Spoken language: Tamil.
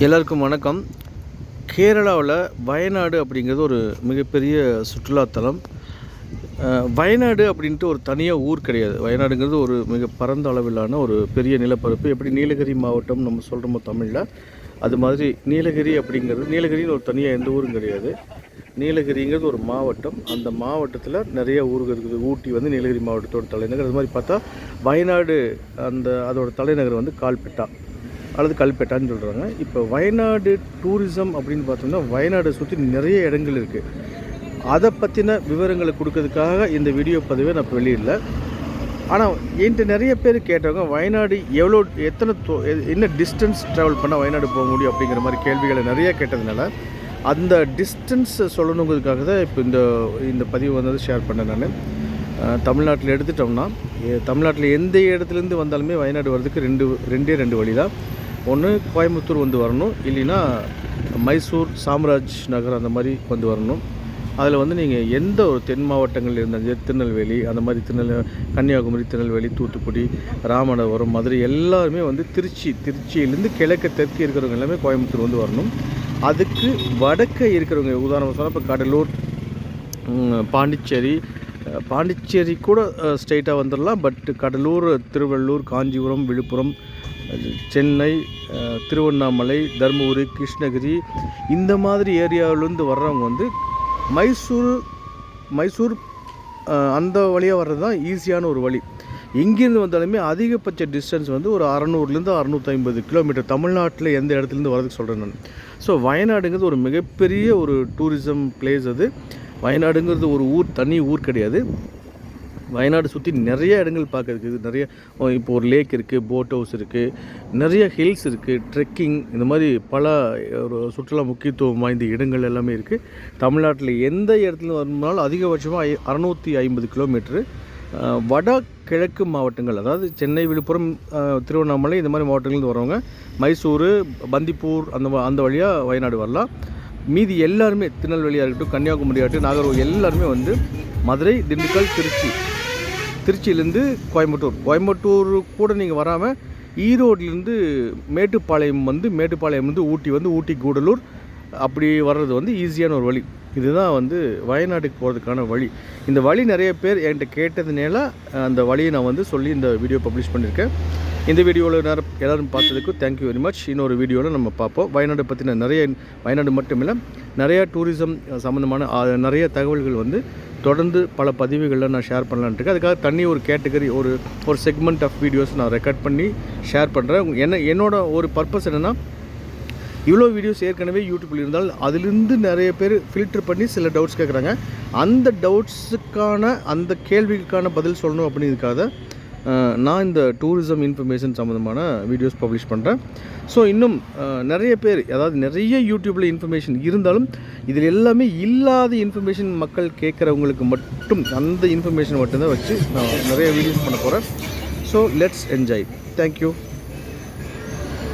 எல்லாருக்கும் வணக்கம். கேரளாவில் வயநாடு அப்படிங்கிறது ஒரு மிகப்பெரிய சுற்றுலாத்தலம். வயநாடு அப்படின்ட்டு ஒரு தனியாக ஊர் கிடையாது. வயநாடுங்கிறது ஒரு மிக பரந்த அளவிலான ஒரு பெரிய நிலப்பரப்பு. எப்படி நீலகிரி மாவட்டம் நம்ம சொல்கிறோமோ தமிழில் அது மாதிரி நீலகிரி அப்படிங்கிறது நீலகிரின்னு ஒரு தனியாக எந்த ஊரும் கிடையாது. நீலகிரிங்கிறது ஒரு மாவட்டம். அந்த மாவட்டத்தில் நிறைய ஊர்கள் இருக்குது. ஊட்டி வந்து நீலகிரி மாவட்டத்தோட தலைநகர். அது மாதிரி பார்த்தா வயநாடு அந்த அதோட தலைநகர் வந்து கால்பெட்டா. அல்லது கல்பெட்டான்னு சொல்கிறாங்க இப்போ வயநாடு டூரிசம் அப்படின்னு பார்த்தோம்னா வயநாடை சுற்றி நிறைய இடங்கள் இருக்குது அதை பற்றின விவரங்களை கொடுக்கறதுக்காக இந்த வீடியோ பதிவை நான் இப்போ வெளியிடல. ஆனால் என்கிட்ட நிறைய பேர் கேட்டவங்க வயநாடு எவ்வளோ எத்தனை தொ- என்ன டிஸ்டன்ஸ் ட்ராவல் பண்ணால் வயநாடு போக முடியும்? அப்படிங்கிற மாதிரி கேள்விகளை நிறைய கேட்டதுனால அந்த டிஸ்டன்ஸை சொல்லணுங்கிறதுக்காக தான் இப்போ இந்த இந்த பதிவு வந்தது ஷேர் பண்ணேன் நான். தமிழ்நாட்டில் எடுத்துட்டோம்னா தமிழ்நாட்டில் எந்த இடத்துலேருந்து வந்தாலுமே வயநாடு வர்றதுக்கு ரெண்டு ரெண்டே ரெண்டு வழி தான் ஒன்று கோயம்புத்தூர் வந்து வரணும் இல்லைன்னா மைசூர் சாம்ராஜ் நகர் அந்த மாதிரி வந்து வரணும். அதில் வந்து நீங்கள் எந்த ஒரு தென் மாவட்டங்கள் இருந்தாலும் திருநெல்வேலி அந்த மாதிரி திருநெல் கன்னியாகுமரி திருநெல்வேலி தூத்துக்குடி ராமநாதபுரம் மதுரை எல்லாருமே வந்து திருச்சி திருச்சியிலேருந்து கிழக்கு தெற்கு இருக்கிறவங்க எல்லாமே கோயம்புத்தூர் வந்து வரணும். அதுக்கு வடக்க இருக்கிறவங்க உதாரணம் சொன்னால் இப்போ கடலூர் பாண்டிச்சேரி பாண்டிச்சேரி கூட ஸ்ட்ரெயிட்டாக வந்துடலாம் பட் கடலூர் திருவள்ளூர் காஞ்சிபுரம் விழுப்புரம் சென்னை திருவண்ணாமலை தருமபுரி கிருஷ்ணகிரி இந்த மாதிரி ஏரியாவிலேருந்து வர்றவங்க வந்து மைசூர் மைசூர் அந்த வழியாக வர்றது தான் ஈஸியான ஒரு வழி. எங்கேருந்து வந்தாலுமே அதிகபட்ச டிஸ்டன்ஸ் வந்து ஒரு அறநூறுலேருந்து அறநூற்றி ஐம்பது கிலோமீட்டர். தமிழ்நாட்டில் எந்த இடத்துலேருந்து வரதுக்கு சொல்கிறேன் நான். ஸோ வயநாடுங்கிறது ஒரு மிகப்பெரிய ஒரு டூரிசம் பிளேஸ் அது. வயநாடுங்கிறது ஒரு ஊர் தனி ஊர் கிடையாது. வயநாடு சுற்றி நிறைய இடங்கள் பார்க்கறதுக்கு இது நிறைய இப்போ ஒரு லேக் இருக்குது போட் ஹவுஸ் இருக்குது நிறைய ஹில்ஸ் இருக்குது ட்ரெக்கிங் இந்த மாதிரி பல ஒரு சுற்றுலா முக்கியத்துவம் வாய்ந்த இடங்கள் எல்லாமே இருக்குது தமிழ்நாட்டில் எந்த இடத்துல வரணும்னாலும் அதிகபட்சமாக ஐ அறநூற்றி ஐம்பது கிலோமீட்ரு வட கிழக்கு மாவட்டங்கள் அதாவது சென்னை விழுப்புரம் திருவண்ணாமலை இந்த மாதிரி மாவட்டங்கள்லேருந்து வரவங்க மைசூர் பந்திப்பூர் அந்த அந்த வழியாக வயநாடு வரலாம். மீதி எல்லாருமே திருநெல்வேலியாக இருக்கட்டும் கன்னியாகுமரி ஆகட்டும் நாகர்கோவில் எல்லாருமே வந்து மதுரை திண்டுக்கல் திருச்சி திருச்சியிலேருந்து கோயம்புத்தூர். கோயம்புத்தூர் கூட நீங்கள் வராமல் ஈரோட்லேருந்து மேட்டுப்பாளையம் வந்து மேட்டுப்பாளையம் வந்து ஊட்டி வந்து ஊட்டி கூடலூர் அப்படி வர்றது வந்து ஈஸியான ஒரு வழி. இதுதான் வந்து வயநாட்டுக்கு போகிறதுக்கான வழி. இந்த வழி நிறைய பேர் என்கிட்ட கேட்டதுனால அந்த வழியை நான் வந்து சொல்லி இந்த வீடியோ பப்ளிஷ் பண்ணியிருக்கேன். இந்த வீடியோவில் நேரம் எல்லோரும் பார்த்ததுக்கு தேங்க்யூ வெரி மச் இன்னொரு வீடியோவில் நம்ம பார்ப்போம். வயநாடு பற்றின நிறைய வயநாடு மட்டுமில்லை நிறையா டூரிசம் சம்மந்தமான நிறைய தகவல்கள் வந்து தொடர்ந்து பல பதிவுகளில் நான் ஷேர் பண்ணலான்ட்டு இருக்கேன். அதுக்காக தண்ணி ஒரு கேட்டகரி ஒரு ஒரு செக்மெண்ட் ஆஃப் வீடியோஸ் நான் ரெக்கார்ட் பண்ணி ஷேர் பண்ணுறேன் என்ன என்னோட ஒரு பர்பஸ் என்னென்னா இவ்வளோ வீடியோஸ் ஏற்கனவே யூடியூப்பில் இருந்தால் அதிலிருந்து நிறைய பேர் ஃபில்டர் பண்ணி சில டவுட்ஸ் கேட்குறாங்க அந்த டவுட்ஸுக்கான அந்த கேள்விக்கான பதில் சொல்லணும் அப்படிங்கிறதுக்காக நான் இந்த டூரிசம் இன்ஃபர்மேஷன் சம்மந்தமான வீடியோஸ் பப்ளிஷ் பண்ணுறேன் ஸோ இன்னும் நிறைய பேர் அதாவது நிறைய யூடியூப்பில் இன்ஃபர்மேஷன் இருந்தாலும் இதில் எல்லாமே இல்லாத இன்ஃபர்மேஷன் மக்கள் கேட்குறவங்களுக்கு மட்டும் அந்த இன்ஃபர்மேஷன் மட்டும்தான் வச்சு நான் நிறைய வீடியோஸ் பண்ண போகிறேன் ஸோ லெட்ஸ் என்ஜாய் தேங்க்யூ